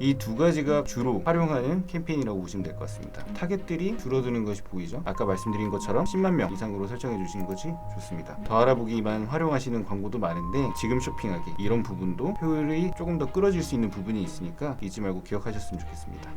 이 두 가지가 주로 활용하는 캠페인이라고 보시면 될 것 같습니다. 타겟들이 줄어드는 것이 보이죠? 아까 말씀드린 것처럼 10만 명 이상으로 설정해 주시는 것이 좋습니다. 더 알아보기만 활용하시는 광고도 많은데 지금 쇼핑하기 이런 부분도 효율이 조금 더 끌어질 수 있는 부분이 있으니까 잊지 말고 기억하셨으면 좋겠습니다.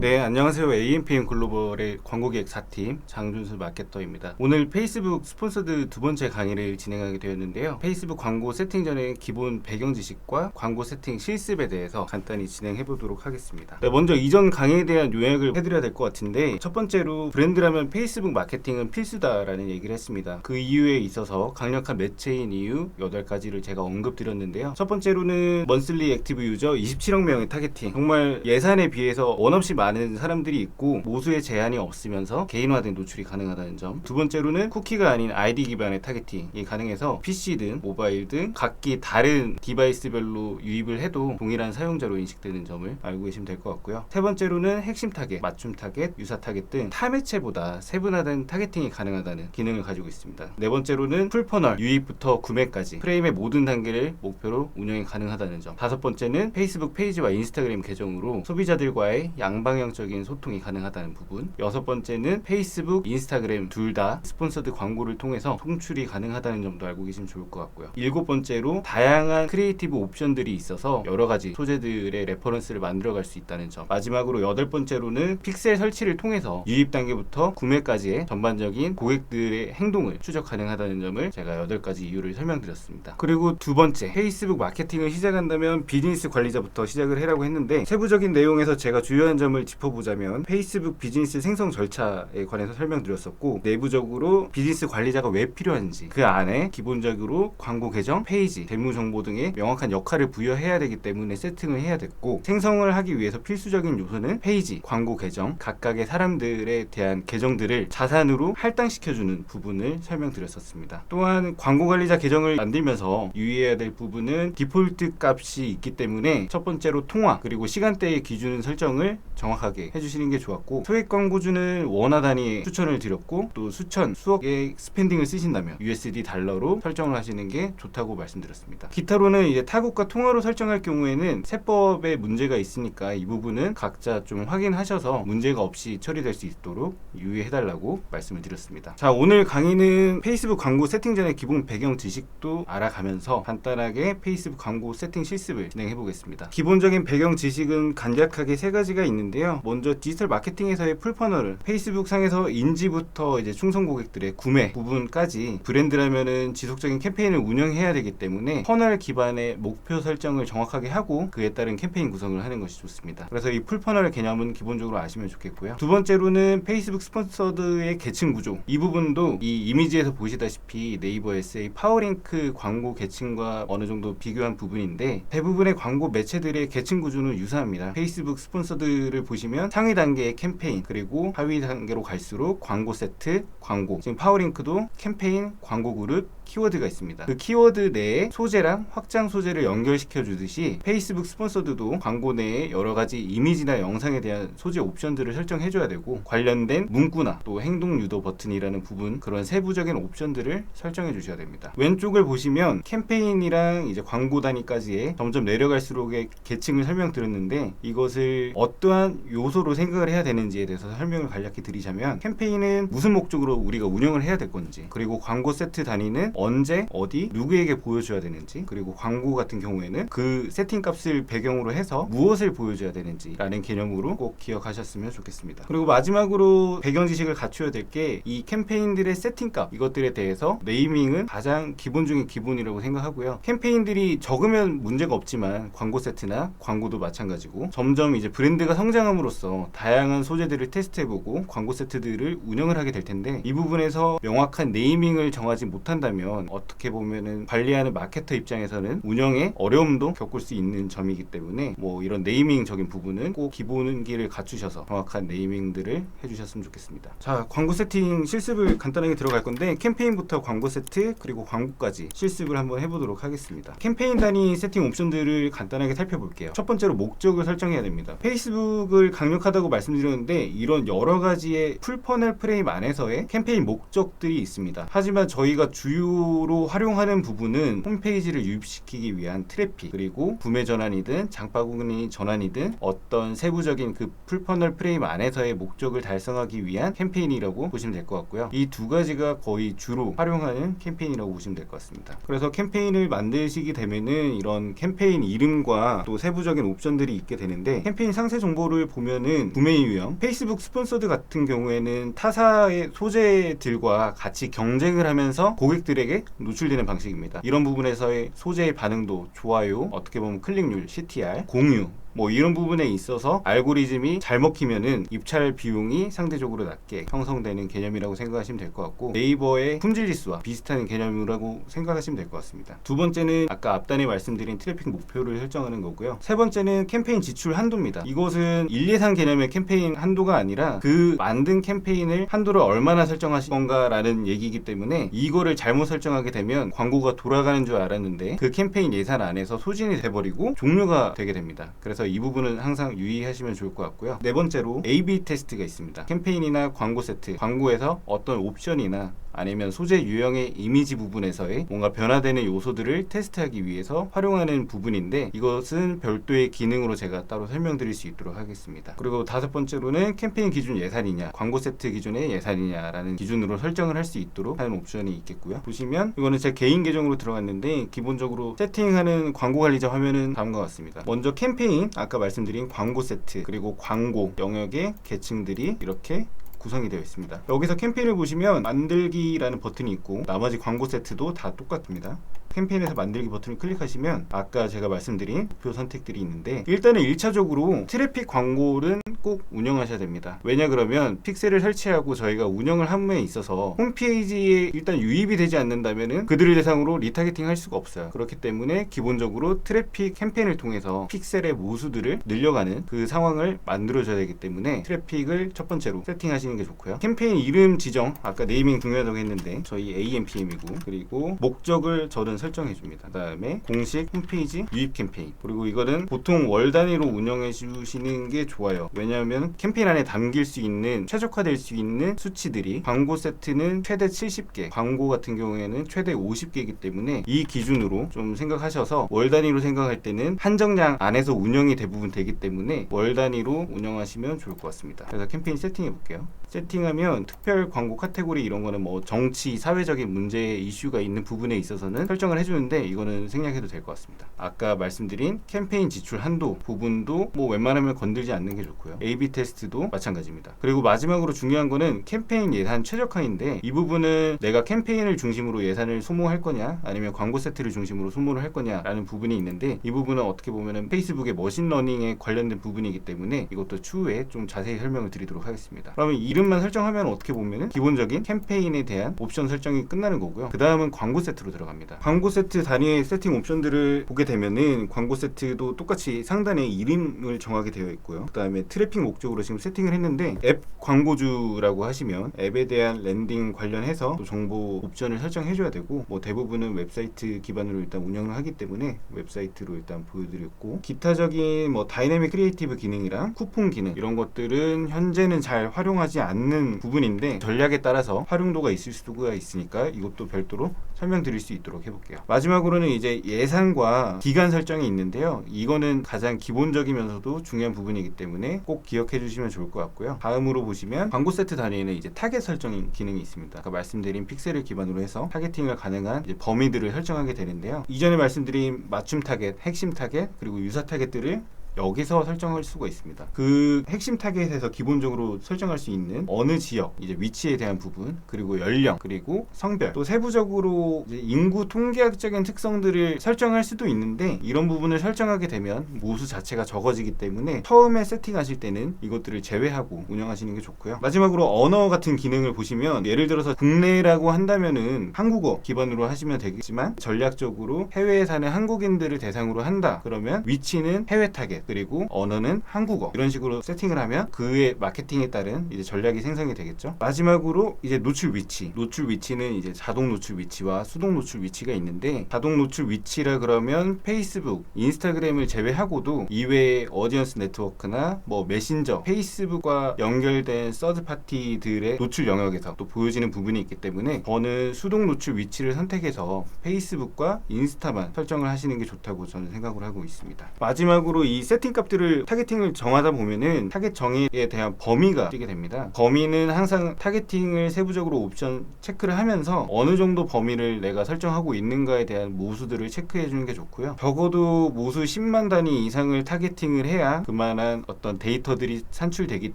네, 안녕하세요. AMPM 글로벌의 광고기획 4팀 장준수 마케터입니다. 오늘 페이스북 스폰서드 두 번째 강의를 진행하게 되었는데요. 페이스북 광고 세팅 전에 기본 배경 지식과 광고 세팅 실습에 대해서 간단히 진행해 보도록 하겠습니다. 네, 먼저 이전 강의에 대한 요약을 해드려야 될 것 같은데 첫 번째로 브랜드라면 페이스북 마케팅은 필수다라는 얘기를 했습니다. 그 이유에 있어서 강력한 매체인 이유 8가지를 제가 언급드렸는데요. 첫 번째로는 먼슬리 액티브 유저 27억 명의 타겟팅 정말 예산에 비해서 원 없이 많은 사람들이 있고 모수의 제한이 없으면서 개인화된 노출이 가능하다는 점. 두 번째로는 쿠키가 아닌 아이디 기반의 타겟팅이 가능해서 PC든 모바일 등 각기 다른 디바이스별로 유입을 해도 동일한 사용자로 인식되는 점을 알고 계시면 될 것 같고요. 세 번째로는 핵심 타겟, 맞춤 타겟, 유사 타겟 등 타매체보다 세분화된 타겟팅이 가능하다는 기능을 가지고 있습니다. 네 번째로는 풀퍼널, 유입부터 구매까지 프레임의 모든 단계를 목표로 운영이 가능하다는 점. 다섯 번째는 페이스북 페이지와 인스타그램 계정으로 소비자들과의 양방 향적인 소통이 가능하다는 부분. 여섯 번째는 페이스북, 인스타그램 둘 다 스폰서드 광고를 통해서 송출이 가능하다는 점도 알고 계시면 좋을 것 같고요. 일곱 번째로 다양한 크리에이티브 옵션들이 있어서 여러 가지 소재들의 레퍼런스를 만들어갈 수 있다는 점. 마지막으로 여덟 번째로는 픽셀 설치를 통해서 유입 단계부터 구매까지의 전반적인 고객들의 행동을 추적 가능하다는 점을 제가 여덟 가지 이유를 설명드렸습니다. 그리고 두 번째, 페이스북 마케팅을 시작한다면 비즈니스 관리자부터 시작을 해라고 했는데 세부적인 내용에서 제가 주요한 점을 짚어보자면 페이스북 비즈니스 생성 절차에 관해서 설명드렸었고 내부적으로 비즈니스 관리자가 왜 필요한지 그 안에 기본적으로 광고 계정, 페이지, 대무 정보 등의 명확한 역할을 부여해야 되기 때문에 세팅을 해야 됐고 생성을 하기 위해서 필수적인 요소는 페이지, 광고 계정, 각각의 사람들에 대한 계정들을 자산으로 할당시켜주는 부분을 설명드렸었습니다. 또한 광고 관리자 계정을 만들면서 유의해야 될 부분은 디폴트 값이 있기 때문에 첫 번째로 통화 그리고 시간대의 기준 설정을 정확하게 해주시는 게 좋았고 소액 광고주는 원화 단위 추천을 드렸고 또 수천 수억의 스펜딩을 쓰신다면 USD 달러로 설정을 하시는 게 좋다고 말씀드렸습니다. 기타로는 이제 타국과 통화로 설정할 경우에는 세법에 문제가 있으니까 이 부분은 각자 좀 확인하셔서 문제가 없이 처리될 수 있도록 유의해달라고 말씀을 드렸습니다. 자 오늘 강의는 페이스북 광고 세팅 전에 기본 배경 지식도 알아가면서 간단하게 페이스북 광고 세팅 실습을 진행해 보겠습니다. 기본적인 배경 지식은 간략하게 세 가지가 있는데 요. 먼저 디지털 마케팅에서의 풀퍼널을 페이스북 상에서 인지부터 이제 충성 고객들의 구매 부분까지 브랜드라면은 지속적인 캠페인을 운영해야 되기 때문에 퍼널 기반의 목표 설정을 정확하게 하고 그에 따른 캠페인 구성을 하는 것이 좋습니다. 그래서 이 풀퍼널 개념은 기본적으로 아시면 좋겠고요. 두 번째로는 페이스북 스폰서드의 계층 구조 이 부분도 이 이미지에서 보시다시피 네이버 SA 파워링크 광고 계층과 어느 정도 비교한 부분인데 대부분의 광고 매체들의 계층 구조는 유사합니다. 페이스북 스폰서드를 보시면 상위 단계의 캠페인 그리고 하위 단계로 갈수록 광고 세트, 광고 지금 파워링크도 캠페인, 광고 그룹 키워드가 있습니다. 그 키워드 내에 소재랑 확장 소재를 연결시켜 주듯이 페이스북 스폰서드도 광고 내에 여러 가지 이미지나 영상에 대한 소재 옵션들을 설정해 줘야 되고 관련된 문구나 또 행동 유도 버튼이라는 부분 그런 세부적인 옵션들을 설정해 주셔야 됩니다. 왼쪽을 보시면 캠페인이랑 이제 광고 단위까지의 점점 내려갈수록의 계층을 설명드렸는데 이것을 어떠한 요소로 생각을 해야 되는지에 대해서 설명을 간략히 드리자면 캠페인은 무슨 목적으로 우리가 운영을 해야 될 건지 그리고 광고 세트 단위는 언제 어디 누구에게 보여줘야 되는지 그리고 광고 같은 경우에는 그 세팅 값을 배경으로 해서 무엇을 보여줘야 되는지라는 개념으로 꼭 기억하셨으면 좋겠습니다. 그리고 마지막으로 배경 지식을 갖춰야 될 게 이 캠페인들의 세팅 값 이것들에 대해서 네이밍은 가장 기본 중의 기본이라고 생각하고요. 캠페인들이 적으면 문제가 없지만 광고 세트나 광고도 마찬가지고 점점 이제 브랜드가 성장 함으로써 다양한 소재들을 테스트해보고 광고 세트들을 운영을 하게 될 텐데 이 부분에서 명확한 네이밍을 정하지 못한다면 어떻게 보면은 관리하는 마케터 입장에서는 운영에 어려움도 겪을 수 있는 점이기 때문에 뭐 이런 네이밍적인 부분은 꼭 기본기를 갖추셔서 정확한 네이밍들을 해주셨으면 좋겠습니다. 자 광고 세팅 실습을 간단하게 들어갈 건데 캠페인부터 광고 세트 그리고 광고까지 실습을 한번 해보도록 하겠습니다. 캠페인 단위 세팅 옵션들을 간단하게 살펴볼게요. 첫 번째로 목적을 설정해야 됩니다. 페이스북은 목적을 강력하다고 말씀드렸는데 이런 여러 가지의 풀퍼널 프레임 안에서의 캠페인 목적들이 있습니다. 하지만 저희가 주요로 활용하는 부분은 홈페이지를 유입시키기 위한 트래픽 그리고 구매 전환이든 장바구니 전환이든 어떤 세부적인 그 풀퍼널 프레임 안에서의 목적을 달성하기 위한 캠페인이라고 보시면 될 것 같고요. 이 두 가지가 거의 주로 활용하는 캠페인이라고 보시면 될 것 같습니다. 그래서 캠페인을 만드시게 되면은 이런 캠페인 이름과 또 세부적인 옵션들이 있게 되는데 캠페인 상세 정보를 보면은 구매 유형, 페이스북 스폰서드 같은 경우에는 타사의 소재들과 같이 경쟁을 하면서 고객들에게 노출되는 방식입니다. 이런 부분에서의 소재의 반응도 좋아요, 어떻게 보면 클릭률, CTR, 공유 뭐 이런 부분에 있어서 알고리즘이 잘 먹히면은 입찰 비용이 상대적으로 낮게 형성되는 개념이라고 생각하시면 될 것 같고 네이버의 품질 지수와 비슷한 개념이라고 생각하시면 될 것 같습니다. 두 번째는 아까 앞단에 말씀드린 트래픽 목표를 설정하는 거고요. 세 번째는 캠페인 지출 한도입니다. 이것은 일예산 개념의 캠페인 한도가 아니라 그 만든 캠페인을 한도를 얼마나 설정하실 건가라는 얘기이기 때문에 이거를 잘못 설정하게 되면 광고가 돌아가는 줄 알았는데 그 캠페인 예산 안에서 소진이 돼버리고 종료가 되게 됩니다. 그래서 이 부분은 항상 유의하시면 좋을 것 같고요. 네 번째로 A/B 테스트가 있습니다. 캠페인이나 광고 세트, 광고에서 어떤 옵션이나 아니면 소재 유형의 이미지 부분에서의 뭔가 변화되는 요소들을 테스트하기 위해서 활용하는 부분인데 이것은 별도의 기능으로 제가 따로 설명드릴 수 있도록 하겠습니다. 그리고 다섯 번째로는 캠페인 기준 예산이냐, 광고 세트 기준의 예산이냐라는 기준으로 설정을 할 수 있도록 하는 옵션이 있겠고요. 보시면 이거는 제 개인 계정으로 들어갔는데 기본적으로 세팅하는 광고 관리자 화면은 다음과 같습니다. 먼저 캠페인 아까 말씀드린 광고 세트 그리고 광고 영역의 계층들이 이렇게 구성이 되어 있습니다. 여기서 캠페인을 보시면 만들기라는 버튼이 있고 나머지 광고 세트도 다 똑같습니다. 캠페인에서 만들기 버튼을 클릭하시면 아까 제가 말씀드린 목표 선택들이 있는데 일단은 1차적으로 트래픽 광고는 꼭 운영하셔야 됩니다. 왜냐 그러면 픽셀을 설치하고 저희가 운영을 함에 있어서 홈페이지에 일단 유입이 되지 않는다면은 그들을 대상으로 리타겟팅 할 수가 없어요. 그렇기 때문에 기본적으로 트래픽 캠페인을 통해서 픽셀의 모수들을 늘려가는 그 상황을 만들어줘야 되기 때문에 트래픽을 첫 번째로 세팅하시는 게 좋고요. 캠페인 이름 지정 아까 네이밍 중요하다고 했는데 저희 AMPM이고 그리고 목적을 저는 설정해 줍니다. 그 다음에 공식 홈페이지 유입 캠페인 그리고 이거는 보통 월 단위로 운영해 주시는 게 좋아요. 왜냐하면 캠페인 안에 담길 수 있는 최적화될 수 있는 수치들이 광고 세트는 최대 70개, 광고 같은 경우에는 최대 50개이기 때문에 이 기준으로 좀 생각하셔서 월 단위로 생각할 때는 한정량 안에서 운영이 대부분 되기 때문에 월 단위로 운영하시면 좋을 것 같습니다. 그래서 캠페인 세팅해 볼게요. 세팅하면 특별 광고 카테고리 이런 거는 뭐 정치, 사회적인 문제 이슈가 있는 부분에 있어서는 설정을 해주는데 이거는 생략해도 될 것 같습니다. 아까 말씀드린 캠페인 지출 한도 부분도 뭐 웬만하면 건들지 않는 게 좋고요. A/B 테스트도 마찬가지입니다. 그리고 마지막으로 중요한 거는 캠페인 예산 최적화인데 이 부분은 내가 캠페인을 중심으로 예산을 소모할 거냐 아니면 광고 세트를 중심으로 소모를 할 거냐라는 부분이 있는데 이 부분은 어떻게 보면은 페이스북의 머신러닝에 관련된 부분이기 때문에 이것도 추후에 좀 자세히 설명을 드리도록 하겠습니다. 그러면 이름 만 설정하면 어떻게 보면은 기본적인 캠페인에 대한 옵션 설정이 끝나는 거고요. 그 다음은 광고 세트로 들어갑니다. 광고 세트 단위의 세팅 옵션들을 보게 되면은 광고 세트도 똑같이 상단에 이름을 정하게 되어 있고요. 그 다음에 트래픽 목적으로 지금 세팅을 했는데 앱 광고주라고 하시면 앱에 대한 랜딩 관련해서 또 정보 옵션을 설정해 줘야 되고 뭐 대부분은 웹사이트 기반으로 일단 운영을 하기 때문에 웹사이트로 일단 보여드렸고 기타적인 뭐 다이내믹 크리에이티브 기능이랑 쿠폰 기능 이런 것들은 현재는 잘 활용하지 않는 부분인데 전략에 따라서 활용도가 있을 수가 있으니까 이것도 별도로 설명드릴 수 있도록 해볼게요. 마지막으로는 이제 예산과 기간 설정이 있는데요. 이거는 가장 기본적이면서도 중요한 부분이기 때문에 꼭 기억해 주시면 좋을 것 같고요. 다음으로 보시면 광고 세트 단위에는 이제 타겟 설정 기능이 있습니다. 아까 말씀드린 픽셀을 기반으로 해서 타겟팅을 가능한 범위들을 설정하게 되는데요. 이전에 말씀드린 맞춤 타겟, 핵심 타겟, 그리고 유사 타겟들을 여기서 설정할 수가 있습니다. 그 핵심 타겟에서 기본적으로 설정할 수 있는 어느 지역, 이제 위치에 대한 부분, 그리고 연령, 그리고 성별, 또 세부적으로 인구 통계학적인 특성들을 설정할 수도 있는데 이런 부분을 설정하게 되면 모수 자체가 적어지기 때문에 처음에 세팅하실 때는 이것들을 제외하고 운영하시는 게 좋고요. 마지막으로 언어 같은 기능을 보시면 예를 들어서 국내라고 한다면은 한국어 기반으로 하시면 되겠지만 전략적으로 해외에 사는 한국인들을 대상으로 한다. 그러면 위치는 해외 타겟 그리고 언어는 한국어 이런 식으로 세팅을 하면 그의 마케팅에 따른 이제 전략이 생성이 되겠죠. 마지막으로 이제 노출 위치. 노출 위치는 이제 자동 노출 위치와 수동 노출 위치가 있는데 자동 노출 위치라 그러면 페이스북, 인스타그램을 제외하고도 이외의 어디언스 네트워크나 뭐 메신저, 페이스북과 연결된 서드 파티들의 노출 영역에서 또 보여지는 부분이 있기 때문에 저는 수동 노출 위치를 선택해서 페이스북과 인스타만 설정을 하시는 게 좋다고 저는 생각을 하고 있습니다. 마지막으로 이 세팅 값들을 타겟팅을 정하다 보면은 타겟 정의에 대한 범위가 뜨게 됩니다. 범위는 항상 타겟팅을 세부적으로 옵션 체크를 하면서 어느 정도 범위를 내가 설정하고 있는가에 대한 모수들을 체크해 주는 게 좋고요. 적어도 모수 10만 단위 이상을 타겟팅을 해야 그만한 어떤 데이터들이 산출되기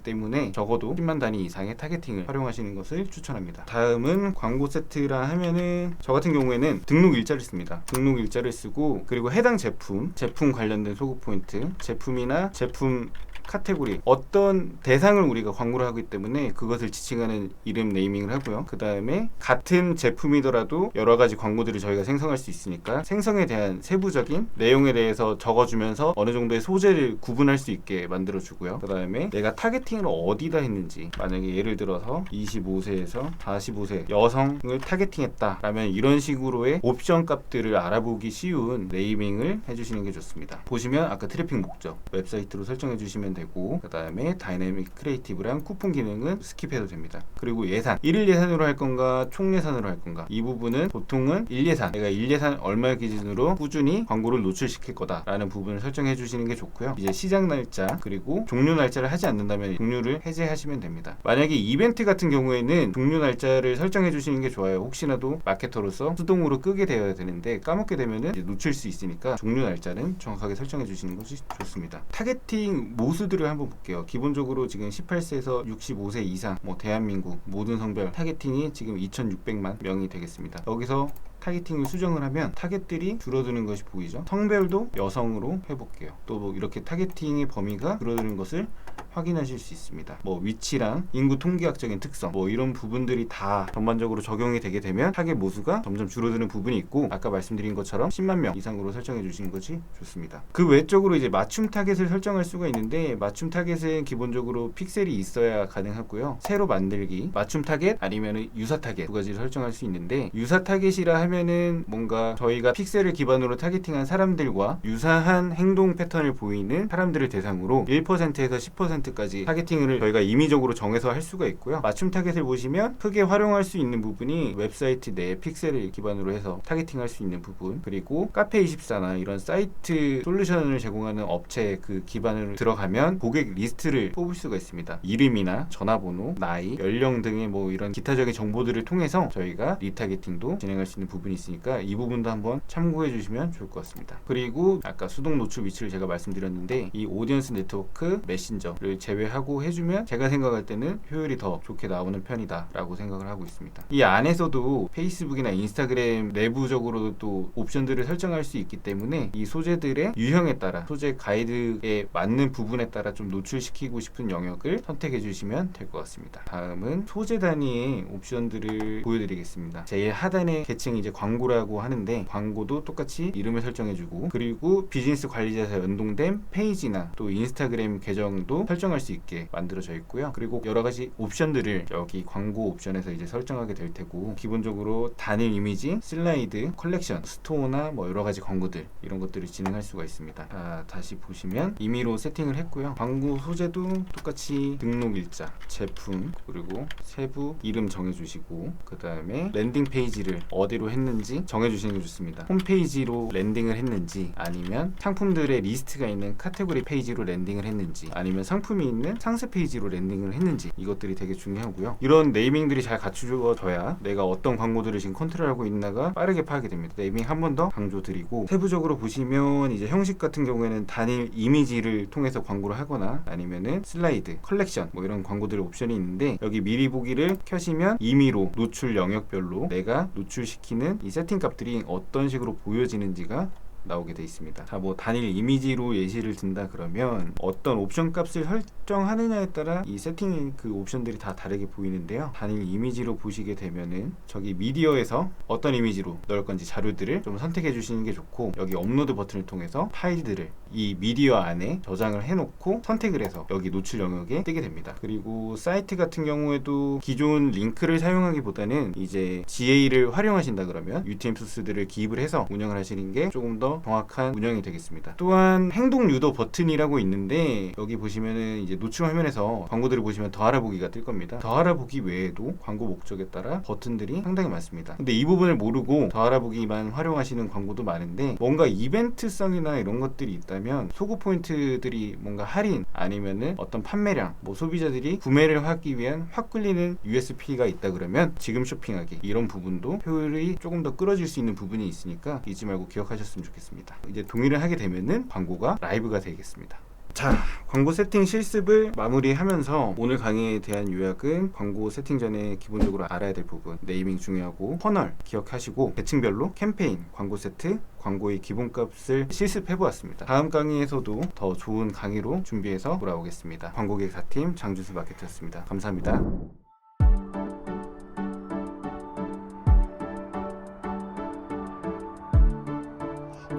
때문에 적어도 10만 단위 이상의 타겟팅을 활용하시는 것을 추천합니다. 다음은 광고 세트라 하면은 저 같은 경우에는 등록 일자를 씁니다. 등록 일자를 쓰고 그리고 해당 제품, 제품 관련된 소급 포인트, 제품이나 제품 카테고리 어떤 대상을 우리가 광고를 하기 때문에 그것을 지칭하는 이름 네이밍을 하고요. 그 다음에 같은 제품이더라도 여러 가지 광고들을 저희가 생성할 수 있으니까 생성에 대한 세부적인 내용에 대해서 적어주면서 어느 정도의 소재를 구분할 수 있게 만들어주고요. 그 다음에 내가 타겟팅을 어디다 했는지 만약에 예를 들어서 25세에서 45세 여성을 타겟팅했다 라면 이런 식으로의 옵션 값들을 알아보기 쉬운 네이밍을 해주시는 게 좋습니다. 보시면 아까 트래픽 목적 웹사이트로 설정해 주시면 되고 그 다음에 다이내믹 크리에이티브랑 쿠폰 기능은 스킵해도 됩니다. 그리고 예산 1일 예산으로 할 건가 총 예산으로 할 건가 이 부분은 보통은 1 예산 내가 1 예산 얼마 기준으로 꾸준히 광고를 노출시킬 거다라는 부분을 설정해 주시는 게 좋고요. 이제 시작 날짜 그리고 종료 날짜를 하지 않는다면 종료를 해제하시면 됩니다. 만약에 이벤트 같은 경우에는 종료 날짜를 설정해 주시는 게 좋아요. 혹시나도 마케터로서 수동으로 끄게 되어야 되는데 까먹게 되면은 놓칠 수 있으니까 종료 날짜는 정확하게 설정해 주시는 것이 좋습니다. 타겟팅 모 수들을 한번 볼게요. 기본적으로 지금 18세에서 65세 이상 뭐 대한민국 모든 성별 타겟팅이 지금 2,600만 명이 되겠습니다. 여기서 타겟팅을 수정을 하면 타겟들이 줄어드는 것이 보이죠. 성별도 여성으로 해볼게요. 또 뭐 이렇게 타겟팅의 범위가 줄어드는 것을 확인하실 수 있습니다. 뭐 위치랑 인구 통계학적인 특성 뭐 이런 부분들이 다 전반적으로 적용이 되게 되면 타겟 모수가 점점 줄어드는 부분이 있고 아까 말씀드린 것처럼 10만 명 이상으로 설정해 주시는 것이 좋습니다. 그 외적으로 이제 맞춤 타겟을 설정할 수가 있는데 맞춤 타겟은 기본적으로 픽셀이 있어야 가능하고요. 새로 만들기, 맞춤 타겟 아니면은 유사 타겟 두 가지를 설정할 수 있는데 유사 타겟이라 하면 은 뭔가 저희가 픽셀을 기반으로 타겟팅한 사람들과 유사한 행동 패턴을 보이는 사람들을 대상으로 1%에서 10%까지 타겟팅을 저희가 임의적으로 정해서 할 수가 있고요. 맞춤 타겟을 보시면 크게 활용할 수 있는 부분이 웹사이트 내 픽셀을 기반으로 해서 타겟팅할 수 있는 부분 그리고 카페24나 이런 사이트 솔루션을 제공하는 업체 그 기반으로 들어가면 고객 리스트를 뽑을 수가 있습니다. 이름이나 전화번호, 나이, 연령 등의 뭐 이런 기타적인 정보들을 통해서 저희가 리타겟팅도 진행할 수 있는 부분 이 있으니까 이 부분도 한번 참고해 주시면 좋을 것 같습니다. 그리고 아까 수동 노출 위치를 제가 말씀드렸는데 이 오디언스 네트워크 메신저를 제외하고 해주면 제가 생각할 때는 효율이 더 좋게 나오는 편이다라고 생각을 하고 있습니다. 이 안에서도 페이스북이나 인스타그램 내부적으로 또 옵션들을 설정할 수 있기 때문에 이 소재들의 유형에 따라 소재 가이드에 맞는 부분에 따라 좀 노출시키고 싶은 영역을 선택해 주시면 될 것 같습니다. 다음은 소재 단위의 옵션들을 보여드리겠습니다. 제일 하단의 계층이 이제 광고라고 하는데 광고도 똑같이 이름을 설정해주고 그리고 비즈니스 관리자에서 연동된 페이지나 또 인스타그램 계정도 설정할 수 있게 만들어져 있고요. 그리고 여러 가지 옵션들을 여기 광고 옵션에서 이제 설정하게 될 테고 기본적으로 단일 이미지, 슬라이드, 컬렉션, 스토어나 뭐 여러 가지 광고들 이런 것들을 진행할 수가 있습니다. 자, 다시 보시면 임의로 세팅을 했고요. 광고 소재도 똑같이 등록 일자, 제품 그리고 세부 이름 정해주시고 그 다음에 랜딩 페이지를 어디로 했는지 정해주시는 게 좋습니다. 홈페이지로 랜딩을 했는지 아니면 상품들의 리스트가 있는 카테고리 페이지로 랜딩을 했는지 아니면 상품이 있는 상세 페이지로 랜딩을 했는지 이것들이 되게 중요하고요. 이런 네이밍들이 잘 갖추어져야 내가 어떤 광고들을 지금 컨트롤하고 있나가 빠르게 파악이 됩니다. 네이밍 한 번 더 강조드리고 세부적으로 보시면 이제 형식 같은 경우에는 단일 이미지를 통해서 광고를 하거나 아니면은 슬라이드, 컬렉션 뭐 이런 광고들 옵션이 있는데 여기 미리 보기를 켜시면 임의로 노출 영역별로 내가 노출시키는 이 세팅 값들이 어떤 식으로 보여지는지가 나오게 돼 있습니다. 자, 뭐 단일 이미지로 예시를 든다 그러면 어떤 옵션 값을 설정하느냐에 따라 이 세팅 그 옵션들이 다 다르게 보이는데요. 단일 이미지로 보시게 되면은 저기 미디어에서 어떤 이미지로 넣을 건지 자료들을 좀 선택해 주시는 게 좋고 여기 업로드 버튼을 통해서 파일들을 이 미디어 안에 저장을 해놓고 선택을 해서 여기 노출 영역에 뜨게 됩니다. 그리고 사이트 같은 경우에도 기존 링크를 사용하기보다는 이제 GA를 활용하신다 그러면 UTM 소스들을 기입을 해서 운영을 하시는 게 조금 더 정확한 운영이 되겠습니다. 또한 행동 유도 버튼이라고 있는데 여기 보시면은 이제 노출 화면에서 광고들을 보시면 더 알아보기가 뜰 겁니다. 더 알아보기 외에도 광고 목적에 따라 버튼들이 상당히 많습니다. 근데 이 부분을 모르고 더 알아보기만 활용하시는 광고도 많은데 뭔가 이벤트성이나 이런 것들이 있다면 소구 포인트들이 뭔가 할인 아니면은 어떤 판매량 뭐 소비자들이 구매를 하기 위한 확 끌리는 USP가 있다 그러면 지금 쇼핑하기 이런 부분도 효율이 조금 더 끌어질 수 있는 부분이 있으니까 잊지 말고 기억하셨으면 좋겠습니다. 이제 동의를 하게 되면은 광고가 라이브가 되겠습니다. 자, 광고 세팅 실습을 마무리하면서 오늘 강의에 대한 요약은 광고 세팅 전에 기본적으로 알아야 될 부분, 네이밍 중요하고 퍼널 기억하시고 계층별로 캠페인, 광고 세트, 광고의 기본값을 실습해 보았습니다. 다음 강의에서도 더 좋은 강의로 준비해서 돌아오겠습니다. 광고객 4팀 장준수 마케터였습니다. 감사합니다.